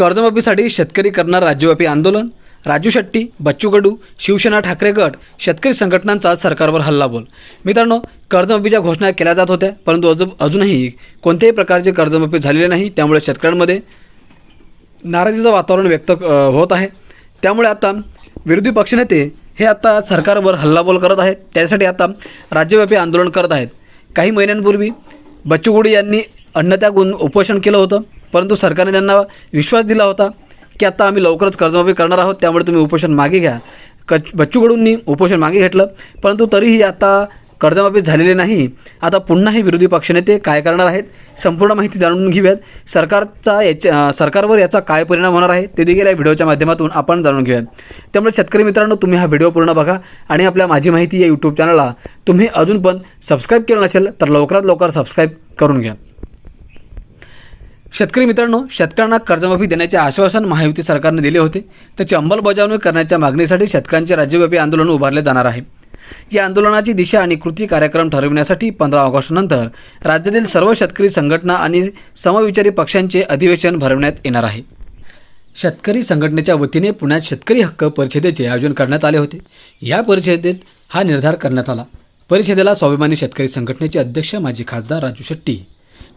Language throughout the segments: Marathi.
कर्जमाफीसाठी शेतकरी करणार राज्यव्यापी आंदोलन राजू शेट्टी बच्चू कडू शिवसेना ठाकरे गट शेतकरी संघटनांचा सरकारवर हल्लाबोल. मित्रांनो कर्जमाफीच्या घोषणा केल्या जात होत्या परंतु अजून अजूनही कोणत्याही प्रकारची कर्जमाफी झालेली नाही. त्यामुळे शेतकऱ्यांमध्ये नाराजीचं वातावरण व्यक्त होत आहे. त्यामुळे आता विरोधी पक्षनेते हे आता सरकारवर हल्लाबोल करत आहेत. त्यासाठी आता राज्यव्यापी आंदोलन करत आहेत. काही महिन्यांपूर्वी बच्चू कडू यांनी अन्नत्यागून उपोषण केलं होतं. परंतु सरकारने त्यांना विश्वास दिला होता की आता आम्ही लवकरच कर्जमाफी करणार आहोत त्यामुळे तुम्ही उपोषण मागे घ्या. कच बच्चूकडूंनी उपोषण मागे घेतलं परंतु तरीही आता कर्जमाफी झालेली नाही. आता पुन्हा हे विरोधी पक्षनेते काय करणार आहेत संपूर्ण माहिती जाणून घेऊयात. सरकारचा याच्या सरकारवर याचा काय परिणाम होणार आहे ते देखील या व्हिडिओच्या माध्यमातून आपण जाणून घेऊयात. त्यामुळे शेतकरी मित्रांनो तुम्ही हा व्हिडिओ पूर्ण बघा आणि आपल्या माझी माहिती या यूट्यूब चॅनलला तुम्ही अजून पण सबस्क्राईब केलं नसेल तर लवकरात लवकर सबस्क्राईब करून घ्या. शेतकरी मित्रांनो शेतकऱ्यांना कर्जमाफी देण्याचे आश्वासन महायुती सरकारने दिले होते. त्याची अंमलबजावणी करण्याच्या मागणीसाठी शेतकऱ्यांचे राज्यव्यापी आंदोलन उभारले जाणार आहे. या आंदोलनाची दिशा आणि कृती कार्यक्रम ठरविण्यासाठी पंधरा ऑगस्टनंतर राज्यातील सर्व शेतकरी संघटना आणि समविचारी पक्षांचे अधिवेशन भरवण्यात येणार आहे. शेतकरी संघटनेच्या वतीने पुण्यात शेतकरी हक्क परिषदेचे आयोजन करण्यात आले होते. या परिषदेत हा निर्धार करण्यात आला. परिषदेला स्वाभिमानी शेतकरी संघटनेचे अध्यक्ष माजी खासदार राजू शेट्टी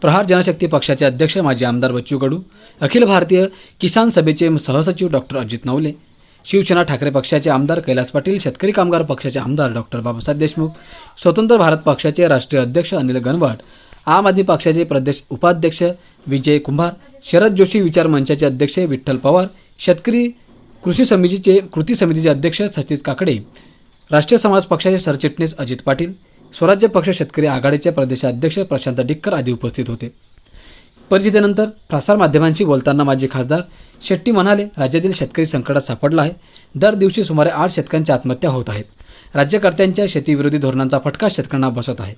प्रहार जनशक्ती पक्षाचे अध्यक्ष माजी आमदार बच्चू कडू अखिल भारतीय किसान सभेचे सहसचिव डॉक्टर अजित नवले शिवसेना ठाकरे पक्षाचे आमदार कैलास पाटील शेतकरी कामगार पक्षाचे आमदार डॉक्टर बाबासाहेब देशमुख स्वतंत्र भारत पक्षाचे राष्ट्रीय अध्यक्ष अनिल गणवट आम आदमी पक्षाचे प्रदेश उपाध्यक्ष विजय कुंभार शरद जोशी विचार मंचाचे अध्यक्ष विठ्ठल पवार शेतकरी कृषी समितीचे कृती समितीचे अध्यक्ष सतीश काकडे राष्ट्रीय समाज पक्षाचे सरचिटणीस अजित पाटील स्वराज्य पक्ष शेतकरी आघाडीचे प्रदेशाध्यक्ष प्रशांत डिक्कर आदी उपस्थित होते. परिषदेनंतर प्रसारमाध्यमांशी बोलताना माजी खासदार शेट्टी म्हणाले राज्यातील शेतकरी संकटात सापडला आहे. दर दिवशी सुमारे आठ शेतकऱ्यांच्या आत्महत्या होत आहेत राज्यकर्त्यांच्या शेतीविरोधी धोरणांचा फटका शेतकऱ्यांना बसत आहे.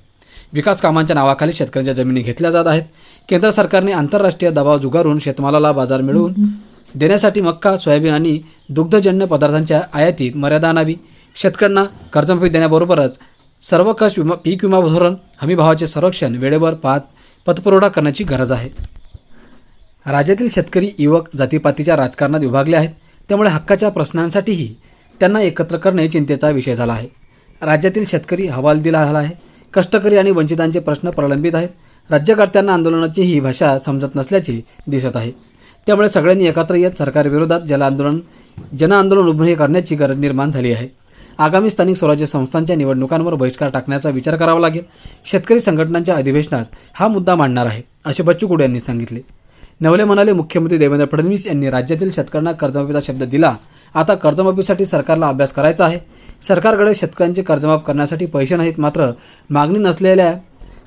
विकास कामांच्या नावाखाली शेतकऱ्यांच्या जमिनी घेतल्या जात आहेत. केंद्र सरकारने आंतरराष्ट्रीय दबाव जुगारून शेतमालाला बाजार मिळवून देण्यासाठी मक्का सोयाबीन आणि दुग्धजन्य पदार्थांच्या आयातीत मर्यादा आणावी. शेतकऱ्यांना कर्जमाफी देण्याबरोबरच सर्व कश विमा पीक विमा धोरण हमी भावाचे संरक्षण वेळेवर पात पतपुरवठा करण्याची गरज आहे. राज्यातील शेतकरी युवक जातीपातीच्या राजकारणात विभागले आहेत. त्यामुळे हक्काच्या प्रश्नांसाठीही त्यांना एकत्र करणे चिंतेचा विषय झाला आहे. राज्यातील शेतकरी हवालदिला झाला आहे. कष्टकरी आणि वंचितांचे प्रश्न प्रलंबित आहेत. राज्यकर्त्यांना आंदोलनाची ही भाषा समजत नसल्याचे दिसत आहे. त्यामुळे सगळ्यांनी एकत्र येत सरकारविरोधात जल आंदोलन जन आंदोलन उभे करण्याची गरज निर्माण झाली आहे. आगामी स्थानिक स्वराज्य संस्थांच्या निवडणुकांवर बहिष्कार टाकण्याचा विचार करावा लागेल. शेतकरी संघटनांच्या अधिवेशनात हा मुद्दा मांडणार आहे असे बच्चू कडू यांनी सांगितले. नवले म्हणाले मुख्यमंत्री देवेंद्र फडणवीस यांनी राज्यातील शेतकऱ्यांना कर्जमाफीचा शब्द दिला. आता कर्जमाफीसाठी सरकारला अभ्यास करायचा आहे. सरकारकडे शेतकऱ्यांचे कर्जमाफ करण्यासाठी पैसे नाहीत मात्र मागणी नसलेल्या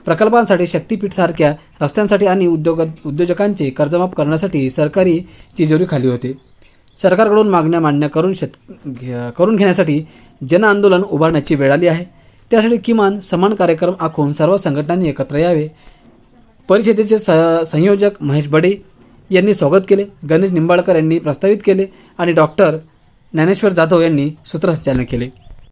प्रकल्पांसाठी शक्तीपीठसारख्या रस्त्यांसाठी आणि उद्योग उद्योजकांचे कर्जमाफ करण्यासाठी सरकारी तिजोरी खाली होते. सरकारकडून मागण्या मान्य करून शेत घे- करून घेण्यासाठी जनआंदोलन उभारण्याची वेळ आली आहे. त्यासाठी किमान समान कार्यक्रम आखून सर्व संघटनांनी एकत्र यावे. परिषदेचे स संयोजक महेश बडे यांनी स्वागत केले. गणेश निंबाळकर यांनी प्रस्तावित केले आणि डॉक्टर ज्ञानेश्वर जाधव यांनी सूत्रसंचालन केले.